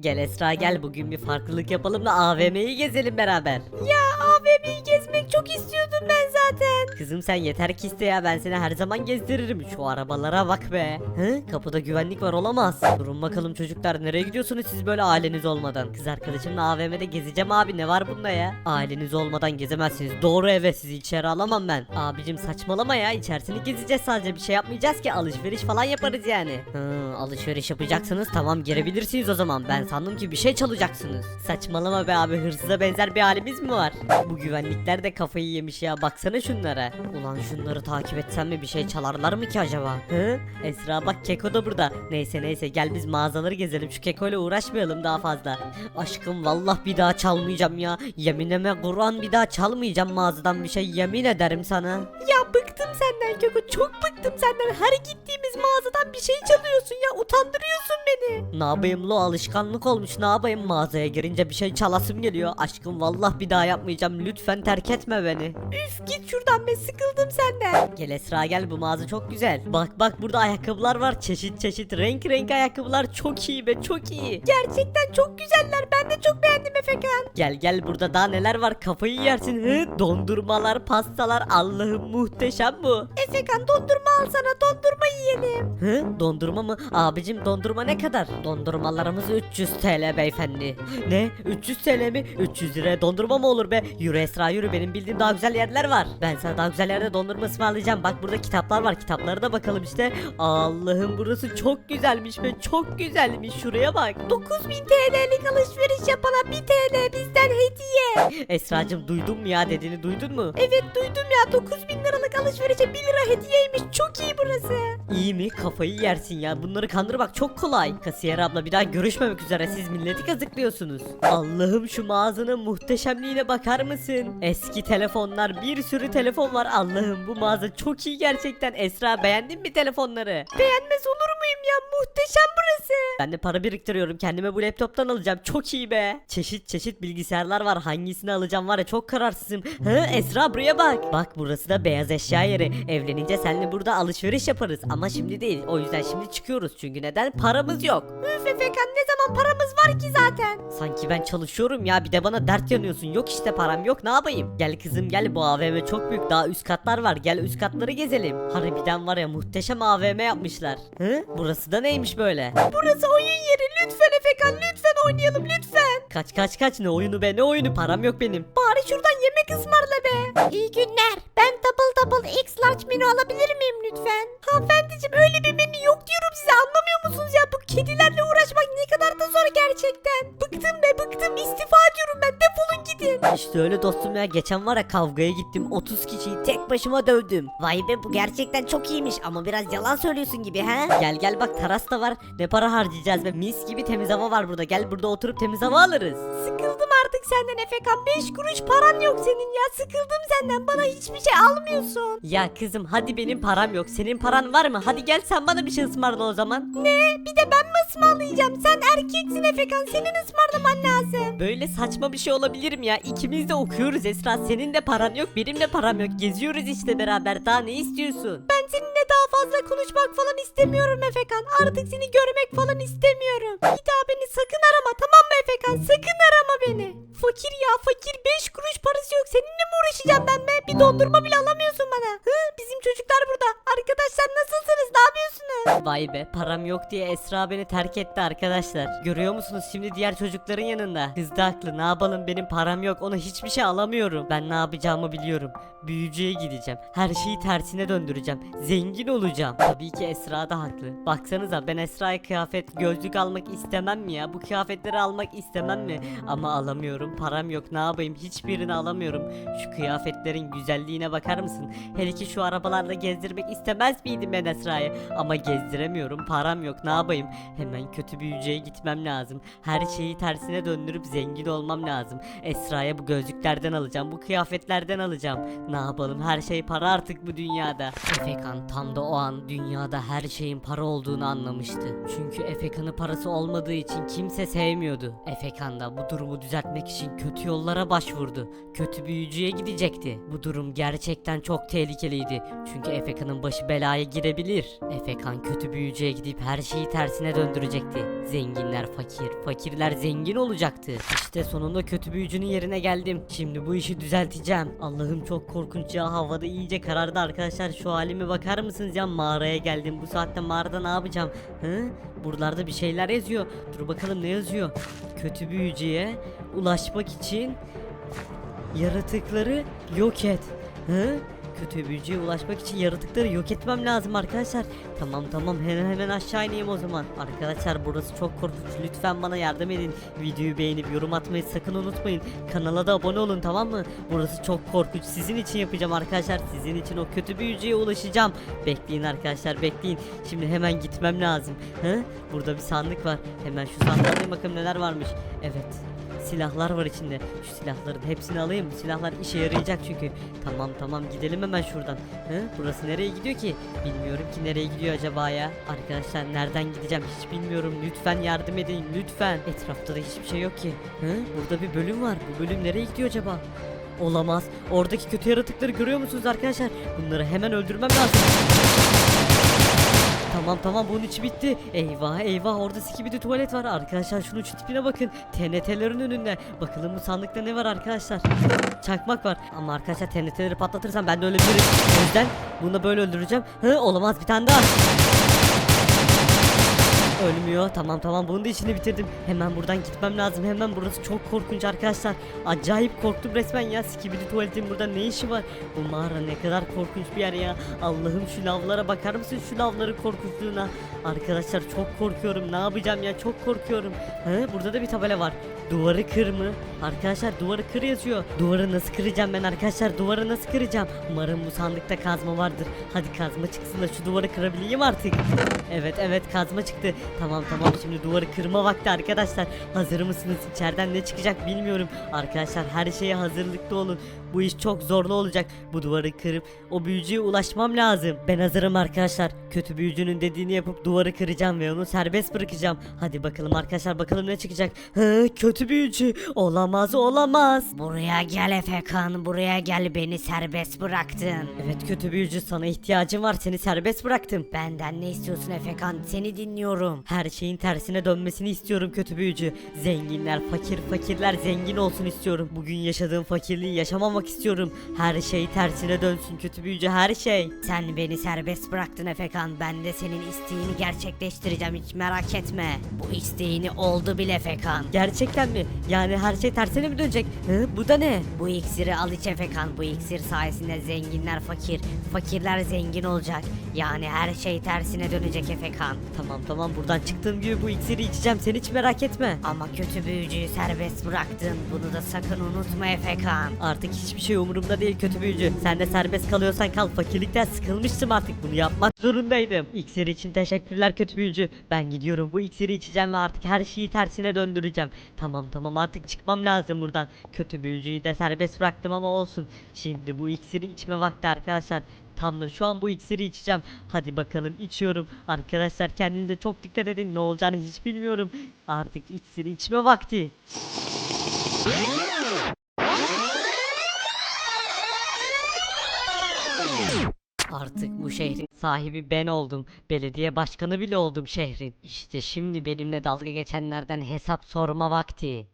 Gel Esra gel bugün bir farklılık yapalım da AVM'yi gezelim beraber. Ya AVM'yi gezmek çok istiyordum ben zaten. Kızım sen yeter ki iste ya ben seni her zaman gezdiririm. Şu arabalara bak be. Hı? Kapıda güvenlik var olamaz. Durun bakalım çocuklar nereye gidiyorsunuz siz böyle aileniz olmadan? Kız arkadaşımla AVM'de gezeceğim abi ne var bunda ya? Aileniz olmadan gezemezsiniz. Doğru eve sizi içeri alamam ben. Abicim saçmalama ya içerisini gezeceğiz sadece bir şey yapmayacağız ki alışveriş falan yaparız yani. Hı, alışveriş yapacaksınız tamam girebilirsiniz o zaman. Ben sandım ki bir şey çalacaksınız. Saçmalama be abi hırsıza benzer bir halimiz mi var? Bu güvenlikler de kafayı yemiş ya baksana şunlara. Ulan şunları takip etsem mi bir şey çalarlar mı ki acaba? Hı? Esra bak Keko da burada. Neyse neyse gel biz mağazaları gezelim şu Keko ile uğraşmayalım daha fazla. Aşkım vallah bir daha çalmayacağım ya. Yeminime Kur'an bir daha çalmayacağım mağazadan bir şey yemin ederim sana. Ya bıktım senden Keko çok bıktım senden. Her gittiğimiz mağazadan bir şey çalıyorsun ya utandırıyorsun beni. Ne yapayım lo alışkanlık olmuş ne yapayım mağazaya girince bir şey çalasım geliyor. Aşkım vallah bir daha yapmayacağım lütfen terk etme beni. Üf git şuradan be sıkıldım senden. Gel Esra gel bu mağaza çok güzel. Bak bak burada ayakkabılar var çeşit çeşit renk renk ayakkabılar çok iyi be çok iyi. Gerçekten çok güzeller ben de çok beğendim Efekan. Gel gel burada daha neler var kafayı yersin. Hı? Dondurmalar pastalar Allah'ım muhteşem bu. Efekan dondurma al sana dondurma yiyelim. Hı? Dondurma mı? Abicim dondurma ne kadar? Dondurmalarımız 300 TL beyefendi. Ne? 300 TL mi? 300 liraya dondurma mı olur be? Yürü Esra yürü benim bildiğim daha güzel yerler var. Ben sana daha güzel yerde dondurma ısmarlayacağım. Bak burada kitaplar var. Kitaplara da bakalım işte. Allah'ım burası çok güzelmiş be. Çok güzelmiş. Şuraya bak. 9000 TL'lik alışveriş yapana 1 TL bizden hediye. Esracım duydun mu ya dediğini duydun mu? Evet duydum ya 9000 liralık alışverişe 1 lira hediyeymiş çok iyi burası. İyi mi? Kafayı yersin ya. Bunları kandırmak çok kolay. Kasiyer abla bir daha görüşmemek üzere. Siz milleti kazıklıyorsunuz. Allah'ım şu mağazanın muhteşemliğine bakar mısın? Eski telefonlar, bir sürü telefon var. Allah'ım bu mağaza çok iyi gerçekten. Esra beğendin mi telefonları? Beğenmez olur muyum ya muhteşem burası. Ben de para biriktiriyorum. Kendime bu laptoptan alacağım. Çok iyi be. Çeşit çeşit bilgisayarlar var. Hangisini alacağım var ya çok kararsızım. Hı Esra buraya bak. Bak burası da beyaz eşya yeri. Evlenince seninle burada alışveriş yaparız. Ama şimdi değil. O yüzden şimdi çıkıyoruz. Çünkü neden? Paramız yok. Üf Efekan ne zaman paramız var ki zaten. Sanki ben çalışıyorum ya bir de bana dert yanıyorsun. Yok işte param yok ne yapayım? Gel kızım gel bu AVM çok büyük daha üst katlar var. Gel üst katları gezelim. Harbiden var ya muhteşem AVM yapmışlar. Hı? Burası da neymiş böyle? Burası oyun yeri lütfen Efekan lütfen oynayalım lütfen. Kaç kaç kaç ne oyunu be ne oyunu param yok benim. Şuradan yemek ısmarla be. İyi günler. Ben double double X large menü alabilir miyim lütfen? Hanımefendiciğim öyle bir menü yok diyorum size anlamıyor musunuz ya? Bu kedilerle uğraşmak ne kadar da zor gerçekten. Bıktım be bıktım istifa ediyorum ben defolun gidin. İşte öyle dostum ya geçen var ya kavgaya gittim 30 kişiyi tek başıma dövdüm. Vay be bu gerçekten çok iyiymiş ama biraz yalan söylüyorsun gibi ha? Gel gel bak teras da var ne para harcayacağız be mis gibi temiz hava var burada gel burada oturup temiz hava alırız. Sıkıldım artık senden Efekan. 5 kuruş paran yok senin ya. Sıkıldım senden. Bana hiçbir şey almıyorsun. Ya kızım hadi benim param yok senin paran var mı hadi gel sen bana bir şey ısmarla o zaman. Ne? Bir de ben mi ısmarlayacağım? Sen erkeksin Efekan. Senin ısmarlaman lazım. Böyle saçma bir şey olabilir mi ya? İkimiz de okuyoruz Esra. Senin de paran yok, benim de param yok. Geziyoruz işte beraber. Daha ne istiyorsun? Ben seninle daha fazla konuşmak falan istemiyorum Efekan. Artık seni görmek falan istemiyorum. Bir daha beni sakın arama tamam mı Efekan? Sakın arama beni. Fakir ya fakir 5 kuruş parası yok. Seninle mi uğraşacağım ben be? Bir dondurma bile alamıyorsun bana. Hı? Bizim çocuklar burada. Arkadaşlar? Vay be, param yok diye Esra beni terk etti arkadaşlar. Görüyor musunuz şimdi diğer çocukların yanında? Kız da haklı. Ne yapalım? Benim param yok. Ona hiçbir şey alamıyorum. Ben ne yapacağımı biliyorum. Büyücüye gideceğim. Her şeyi tersine döndüreceğim. Zengin olacağım. Tabii ki Esra da haklı. Baksanıza ben Esra'ya kıyafet, gözlük almak istemem mi ya? Bu kıyafetleri almak istemem mi? Ama alamıyorum. Param yok. Ne yapayım? Hiçbirini alamıyorum. Şu kıyafetlerin güzelliğine bakar mısın? Hele ki şu arabalarla gezdirmek istemez miydim ben Esra'yı? Ama gezdiremiyorum. Param yok. Ne yapayım? Hemen kötü büyücüye gitmem lazım. Her şeyi tersine döndürüp zengin olmam lazım. Esra'ya bu gözlüklerden alacağım. Bu kıyafetlerden alacağım. Ne yapalım? Her şey para artık bu dünyada. Efekan tam da o an dünyada her şeyin para olduğunu anlamıştı. Çünkü Efekan'ın parası olmadığı için kimse sevmiyordu. Efekan da bu durumu düzeltmek için kötü yollara başvurdu. Kötü büyücüye gidecekti. Bu durum gerçekten çok tehlikeliydi. Çünkü Efekan'ın başı belaya girebilir. Efekan kötü büyücüye gidip her şeyi tersine döndürecekti. Zenginler fakir, fakirler zengin olacaktı. İşte sonunda kötü büyücünün yerine geldim. Şimdi bu işi düzelteceğim. Allah'ım çok korkunç ya havada iyice karardı arkadaşlar. Şu halime bakar mısınız ya mağaraya geldim. Bu saatte mağarada ne yapacağım? Hı? Buralarda bir şeyler yazıyor. Dur bakalım ne yazıyor? Kötü büyücüye ulaşmak için yaratıkları yok et. Hı? Kötü büyücüye ulaşmak için yaratıkları yok etmem lazım arkadaşlar. Tamam tamam hemen hemen aşağı ineyim o zaman. Arkadaşlar burası çok korkunç. Lütfen bana yardım edin. Videoyu beğenip yorum atmayı sakın unutmayın. Kanala da abone olun tamam mı? Burası çok korkunç. Sizin için yapacağım arkadaşlar. Sizin için o kötü büyücüye ulaşacağım. Bekleyin arkadaşlar bekleyin. Şimdi hemen gitmem lazım. Hı? Burada bir sandık var. Hemen şu sandığa bakayım neler varmış. Evet. Silahlar var içinde. Şu silahların hepsini alayım. Silahlar işe yarayacak çünkü. Tamam tamam gidelim hemen şuradan. Hı? Burası nereye gidiyor ki? Bilmiyorum ki nereye gidiyor acaba ya. Arkadaşlar nereden gideceğim hiç bilmiyorum. Lütfen yardım edin lütfen. Etrafta da hiçbir şey yok ki. Hı? Burada bir bölüm var. Bu bölüm nereye gidiyor acaba? Olamaz. Oradaki kötü yaratıkları görüyor musunuz arkadaşlar? Bunları hemen öldürmem lazım. Tamam tamam bunun içi bitti. Eyvah eyvah orada sikibidi tuvalet var. Arkadaşlar şunun şu tipine bakın. TNT'lerin önünde. Bakalım bu sandıkta ne var arkadaşlar. Çakmak var. Ama arkadaşlar TNT'leri patlatırsam ben de ölebilirim. O yüzden bunu da böyle öldüreceğim. Hı olamaz bir tane daha. Ölmüyor. Tamam tamam bunun da işini bitirdim. Hemen buradan gitmem lazım. Hemen burası çok korkunç arkadaşlar. Acayip korktum resmen ya. Skibidi tuvaletin burada ne işi var? Bu mağara ne kadar korkunç bir yer ya. Allah'ım şu lavlara bakar mısın şu lavların korkunçluğuna? Arkadaşlar çok korkuyorum. Ne yapacağım ya? Çok korkuyorum. He, burada da bir tabela var. Duvarı kır mı? Arkadaşlar duvarı kır yazıyor. Duvarı nasıl kıracağım ben arkadaşlar? Duvarı nasıl kıracağım? Umarım bu sandıkta kazma vardır. Hadi kazma çıksın da şu duvarı kırabileyim artık. Evet evet kazma çıktı. Tamam tamam şimdi duvarı kırma vakti arkadaşlar. Hazır mısınız? İçeriden ne çıkacak bilmiyorum. Arkadaşlar her şeye hazırlıklı olun. Bu iş çok zorlu olacak. Bu duvarı kırıp o büyücüye ulaşmam lazım. Ben hazırım arkadaşlar. Kötü büyücünün dediğini yapıp duvarı kıracağım ve onu serbest bırakacağım. Hadi bakalım arkadaşlar bakalım ne çıkacak. Hı, kötü büyücü. Olamaz olamaz. Buraya gel Efekan buraya gel beni serbest bıraktın. Evet kötü büyücü sana ihtiyacım var seni serbest bıraktım. Benden ne istiyorsun Efekan seni dinliyorum. Her şeyin tersine dönmesini istiyorum kötü büyücü. Zenginler fakir, fakirler zengin olsun istiyorum. Bugün yaşadığım fakirliği yaşamamak istiyorum. Her şey tersine dönsün kötü büyücü her şey. Sen beni serbest bıraktın Efekan ben de senin isteğini gerçekleştireceğim hiç merak etme. Bu isteğini oldu bile Efekan. Gerçekten mi? Yani her şey tersine mi dönecek? Hı? Bu da ne? Bu iksiri al iç Efekan. Bu iksir sayesinde zenginler fakir, fakirler zengin olacak. Yani her şey tersine dönecek Efekan. Tamam tamam buradan çıktığım gibi bu iksiri içeceğim sen hiç merak etme. Ama kötü büyücüyü serbest bıraktın. Bunu da sakın unutma Efekan. Artık hiçbir şey umurumda değil kötü büyücü. Sen de serbest kalıyorsan kal. Fakirlikten sıkılmıştım artık. Bunu yapmak zorundaydım. İksir için teşekkürler kötü büyücü. Ben gidiyorum. Bu iksiri içeceğim ve artık her şeyi tersine döndüreceğim. Tamam tamam artık çıkmam lazım buradan. Kötü büyücüyü de serbest bıraktım ama olsun. Şimdi bu iksiri içme vakti arkadaşlar. Tam da şu an bu iksiri içeceğim. Hadi bakalım içiyorum. Arkadaşlar kendinize çok dikkat edin. Ne olacağını hiç bilmiyorum. Artık iksiri içme vakti. Artık bu şehrin sahibi ben oldum. Belediye başkanı bile oldum şehrin. İşte şimdi benimle dalga geçenlerden hesap sorma vakti.